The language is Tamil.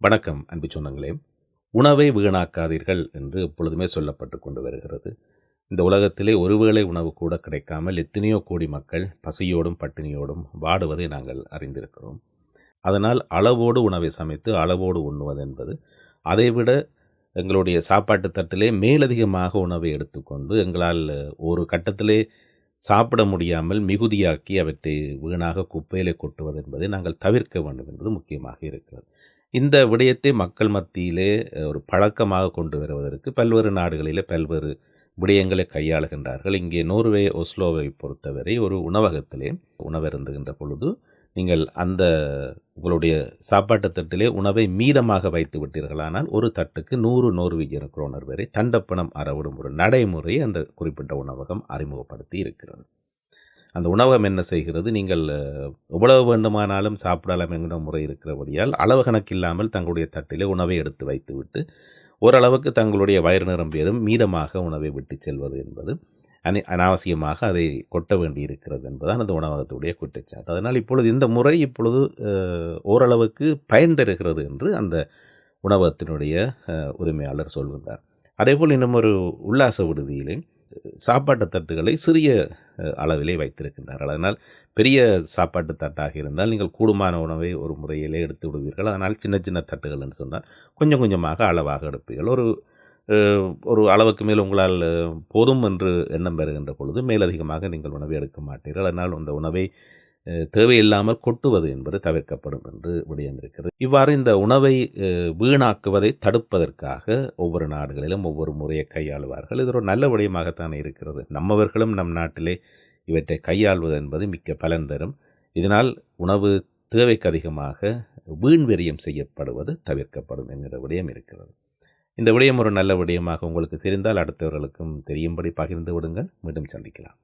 வணக்கம் அன்பு சொன்னங்களே உணவை வீணாக்காதீர்கள் என்று எப்பொழுதுமே சொல்லப்பட்டு கொண்டு வருகிறது. இந்த உலகத்திலே ஒருவேளை உணவு கூட கிடைக்காமல் எத்தனையோ கோடி மக்கள் பசியோடும் பட்டினியோடும் வாடுவதை நாங்கள் அறிந்திருக்கிறோம். அதனால் அளவோடு உணவை சமைத்து அளவோடு உண்ணுவது என்பது அதைவிட எங்களுடைய சாப்பாட்டு தட்டிலே மேலதிகமாக உணவை எடுத்துக்கொண்டு எங்களால் ஒரு கட்டத்திலே சாப்பிட முடியாமல் மிகுதியாக்கி அவற்றை வீணாக குப்பையிலே கொட்டுவது என்பதை நாங்கள் தவிர்க்க வேண்டும் என்பது முக்கியமாக இருக்கிறது. இந்த விடயத்தை மக்கள் மத்தியிலே ஒரு பழக்கமாக கொண்டு வருவதற்கு பல்வேறு நாடுகளிலே பல்வேறு விடயங்களை கையாளுகின்றார்கள். இங்கே நோர்வே ஒஸ்லோவை பொறுத்தவரை ஒரு உணவகத்திலே உணவருந்துகின்ற பொழுது நீங்கள் அந்த உங்களுடைய சாப்பாட்டு தட்டிலே உணவை மீதமாக வைத்து விட்டீர்களானால் ஒரு தட்டுக்கு நூறு நோர்வீஜியன் குரோனர் வரை தண்டப்பணம் அறவிடும் ஒரு நடைமுறையை அந்த குறிப்பிட்ட உணவகம் அறிமுகப்படுத்தி இருக்கிறது. அந்த உணவகம் என்ன செய்கிறது? நீங்கள் எவ்வளவு வேண்டுமானாலும் சாப்பிடலாம் என்கிற முறை இருக்கிறபடியால் அளவு கணக்கில்லாமல் தங்களுடைய தட்டிலே உணவை எடுத்து வைத்துவிட்டு ஓரளவுக்கு தங்களுடைய வயிறு நிரம்பியதும் மீதமாக உணவை விட்டு செல்வது என்பது அனி அனாவசியமாக அதை கொட்ட வேண்டி இருக்கிறது என்பதுதான் அந்த உணவகத்துடைய குற்றச்சாட்டு. அதனால் இப்பொழுது இந்த முறை இப்பொழுது ஓரளவுக்கு பயன் தருகிறது என்று அந்த உணவகத்தினுடைய உரிமையாளர் சொல்கின்றார். அதேபோல் இன்னும் ஒரு உல்லாச விடுதியிலே சாப்பாட்டு தட்டுகளை சிறிய அளவிலே வைத்திருக்கின்றார்கள். அதனால் பெரிய சாப்பாட்டு தட்டாக இருந்தால் நீங்கள் கூடுமான உணவை ஒரு முறையிலே எடுத்து விடுவீர்கள். அதனால் சின்ன சின்ன தட்டுகள் என்று சொன்னால் கொஞ்சம் கொஞ்சமாக அளவாக எடுப்பீர்கள். ஒரு ஒரு அளவுக்கு மேல் உங்களால் போதும் என்று எண்ணம் பெறுகின்ற பொழுது மேலதிகமாக நீங்கள் உணவை எடுக்க மாட்டீர்கள். அதனால் அந்த உணவை தேவையில்லாமல் கொட்டுவது என்பது தவிர்க்கப்படும் என்று விடயம் இருக்கிறது இவ்வாறு இந்த உணவை வீணாக்குவதை தடுப்பதற்காக ஒவ்வொரு நாடுகளிலும் ஒவ்வொரு முறையை கையாளுவார்கள். இது ஒரு நல்ல விடயமாகத்தான் இருக்கிறது. நம்மவர்களும் நம் நாட்டிலே இவற்றை கையாள்வது என்பது மிக்க பலன் தரும். இதனால் உணவு தேவைக்கு அதிகமாக வீண்வெறியம் செய்யப்படுவது தவிர்க்கப்படும் என்கிற விடயம் இருக்கிறது. இந்த விடயம் ஒரு நல்ல விடயமாக உங்களுக்கு தெரிந்தால் அடுத்தவர்களுக்கும் தெரியும்படி பகிர்ந்து விடுங்கள். மீண்டும் சந்திக்கலாம்.